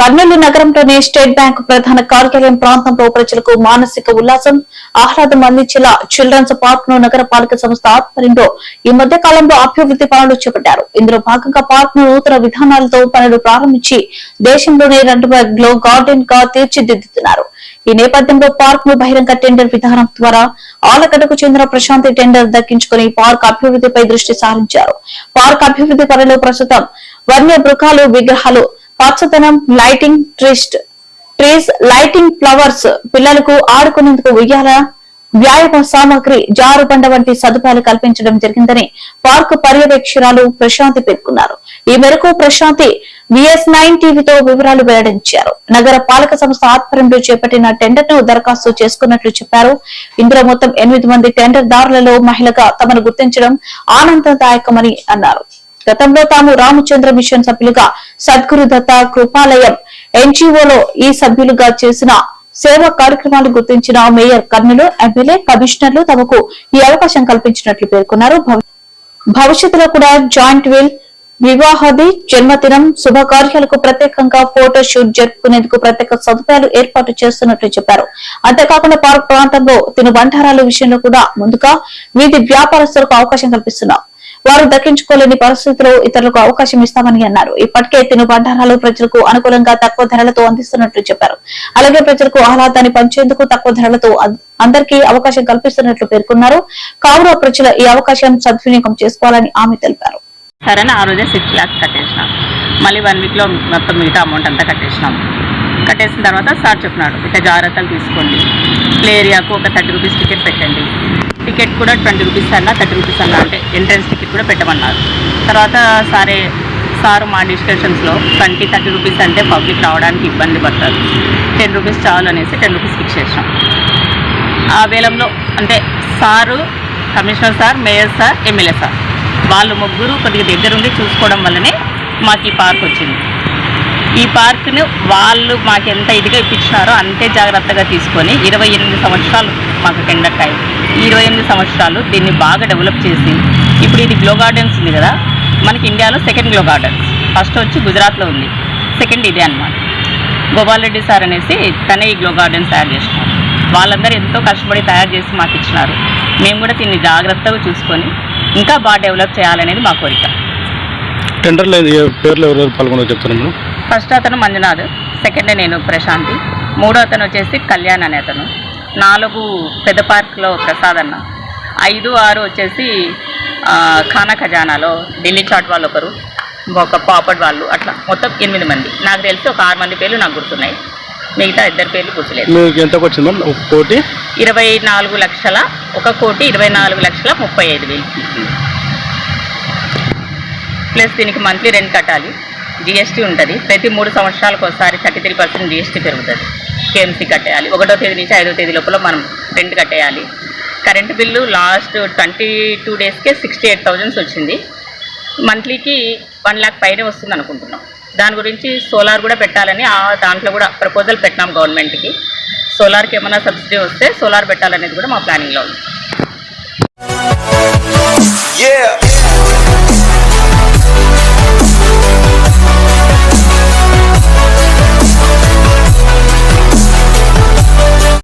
కర్నూలు నగరంలోని state bank ప్రధాన కార్యాలయం ప్రాంతంలో ప్రజలకు మానసిక ఉల్లాసం ఆహ్లాదం అందించేలా చిల్డ్రన్స్ పార్క్ను నగరపాలక సంస్థ ఆధ్వర్యంలో ఈ మధ్య కాలంలో అభివృద్ధి పనులు చేపట్టారు. ఇందులో భాగంగా పార్క్ను నూతన విధానాలతో పనులు ప్రారంభించి దేశంలోనే రెండవ గ్లో గార్డెన్గా తీర్చిదిద్దుతున్నారు. ఈ నేపథ్యంలో పార్క్ను బహిరంగ టెండర్ విధానం ద్వారా ఆలగడ్డకు చెందిన ప్రశాంతి టెండర్ దక్కించుకుని పార్క్ అభివృద్ధిపై దృష్టి సారించారు. పార్క్ అభివృద్ధి పనులు ప్రస్తుతం వన్య మృగాలు విగ్రహాలు పచ్చదనం లైటింగ్ ట్రిస్ట్ ట్రీస్ లైటింగ్ ఫ్లవర్స్ పిల్లలకు ఆడుకునేందుకు ఉయ్యాల వ్యాయామ సామాగ్రి జారుబండ వంటి సదుపాయాలు కల్పించడం జరిగిందని పార్క్ పర్యవేక్షకురాలు ప్రశాంతి పేర్కొన్నారు. ఈ మేరకు ప్రశాంతి విఎస్ నైన్ టీవీతో వివరాలు వెల్లడించారు. నగర పాలక సంస్థ ఆధ్వర్యంలో చేపట్టిన టెండర్ను దరఖాస్తు చేసుకున్నట్లు చెప్పారు. ఇందులో మొత్తం ఎనిమిది మంది టెండర్ దారులలో మహిళగా తమను గుర్తించడం ఆనందదాయకమని అన్నారు. గతంలో తాము రామచంద్ర మిషన్ సభ్యులుగా సద్గురు దత్త కృపాలయం ఎన్జీఓలో ఈ సభ్యులుగా చేసిన సేవా కార్యక్రమాలు గుర్తించిన మేయర్ కర్నూలు ఎమ్మెల్యే కమిషనర్లు తమకు ఈ అవకాశం కల్పించినట్లు పేర్కొన్నారు. భవిష్యత్తులో కూడా జాయింట్ వీల్ వివాహాది జన్మదినం శుభకార్యాలకు ప్రత్యేకంగా ఫోటో షూట్ జరుపుకునేందుకు ప్రత్యేక సదుపాయాలు ఏర్పాటు చేస్తున్నట్లు చెప్పారు. అంతేకాకుండా పార్క్ ప్రాంతంలో తిను బంటారాల విషయంలో కూడా ముందుగా వీధి వ్యాపారస్తులకు అవకాశం కల్పిస్తున్నారు. వారు దక్కించుకోలేని పరిస్థితుల్లో ఇతరులకు అవకాశం ఇస్తామని అన్నారు. ఇప్పటికే తిను బండారాలు ప్రజలకు అనుకూలంగా తక్కువ ధరలతో అందిస్తున్నట్లు చెప్పారు. అలాగే ప్రజలకు ఆహ్లాదాన్ని పంచేందుకు తక్కువ ధరలతో అందరికీ అవకాశం కల్పిస్తున్నట్లు పేర్కొన్నారు. కావున ప్రజలు ఈ అవకాశం సద్వినియోగం చేసుకోవాలని ఆమె తెలిపారు. సరే ఆ రోజే సిక్స్ ల్యాక్స్ కట్టేసినాం. మళ్ళీ వన్ వీక్లో మొత్తం మిగతా అమౌంట్ అంతా కట్టేసినాం. కట్టేసిన తర్వాత సార్ చెప్పినాడు ఇక జాగ్రత్తలు తీసుకోండి. ప్లే ఏరియాకు ఒక థర్టీ రూపీస్ టికెట్ పెట్టండి. టికెట్ కూడా ట్వంటీ రూపీస్ అన్నా థర్టీ రూపీస్ అన్నా అంటే ఎంట్రన్స్ టికెట్ కూడా పెట్టమన్నారు. తర్వాత సారే సార్ మా డిస్కషన్స్లో ట్వంటీ థర్టీ రూపీస్ అంటే పబ్లిక్ రావడానికి ఇబ్బంది పడతారు. టెన్ రూపీస్ చాలు అనేసి టెన్ రూపీస్ ఫిక్స్ చేసాం ఆ వేలంలో అంటే sir commissioner sir mayor sir MLA sir. వాళ్ళు ముగ్గురు కొద్దిగా దగ్గరుండి చూసుకోవడం వల్లనే మాకు ఈ పార్క్ వచ్చింది. ఈ పార్క్ను వాళ్ళు మాకు ఎంత ఇదిగా ఇప్పించినారో అంతే జాగ్రత్తగా తీసుకొని ఇరవై ఎనిమిది సంవత్సరాలు మాకు టెండర్ టైం ఈ ఇరవై ఎనిమిది సంవత్సరాలు దీన్ని బాగా డెవలప్ చేసి ఇప్పుడు ఇది గ్లో గార్డెన్స్ ఉంది కదా మనకి ఇండియాలో సెకండ్ గ్లో గార్డెన్స్. ఫస్ట్ వచ్చి గుజరాత్లో ఉంది. సెకండ్ ఇదే అన్నమాట. గోపాల్ రెడ్డి సార్ అనేసి తనే ఈ గ్లో గార్డెన్స్ తయారు చేసినారు వాళ్ళందరూ ఎంతో కష్టపడి తయారు చేసి మాకు ఇచ్చినారు. మేము కూడా దీన్ని జాగ్రత్తగా చూసుకొని ఇంకా బాగా డెవలప్ చేయాలనేది మా కోరిక. టెండర్లో పేర్లు ఎవరెవరు చెప్తాను మీరు ఫస్ట్ అతను మంజునాథ్ సెకండ్ నేను ప్రశాంతి మూడో అతను వచ్చేసి కళ్యాణ్ అనే అతను. నాలుగు పెద్ద పార్క్లో ప్రసాద్ అన్న. ఐదు ఆరు వచ్చేసి ఖానా ఖజానాలో ఢిల్లీ చాట్ వాళ్ళు ఒకరు ఒక పాపడ్ వాళ్ళు అట్లా మొత్తం ఎనిమిది మంది. నాకు తెలిసి ఒక ఆరు మంది పేర్లు నాకు గుర్తున్నాయి. మిగతా ఇద్దరు పేర్లు గుర్తులేదు. మీకు ఎంతకు వచ్చింది మ్యామ్ ఒక కోటి? ఇరవై నాలుగు లక్షల ఒక కోటి ఇరవై నాలుగు లక్షల ముప్పై ఐదు వేలు. ప్లస్ దీనికి మంత్లీ రెంట్ కట్టాలి. జిఎస్టీ ఉంటుంది. ప్రతి మూడు సంవత్సరాలకు ఒకసారి థర్టీ త్రీ పర్సెంట్ జిఎస్టీ పెరుగుతుంది. కేఎంసీ కట్టేయాలి. ఒకటో తేదీ నుంచి ఐదో తేదీ లోపల మనం rent కట్టేయాలి. Current bill last twenty two డేస్కే sixty eight thousands వచ్చింది. మంత్లీకి వన్ ల్యాక్ పైనే వస్తుంది అనుకుంటున్నాం. దాని గురించి సోలార్ కూడా పెట్టాలని ఆ దాంట్లో కూడా ప్రపోజల్ పెట్టినాం గవర్నమెంట్కి. సోలార్కి ఏమైనా సబ్సిడీ వస్తే సోలార్ పెట్టాలనేది కూడా మా ప్లానింగ్లో ఉంది.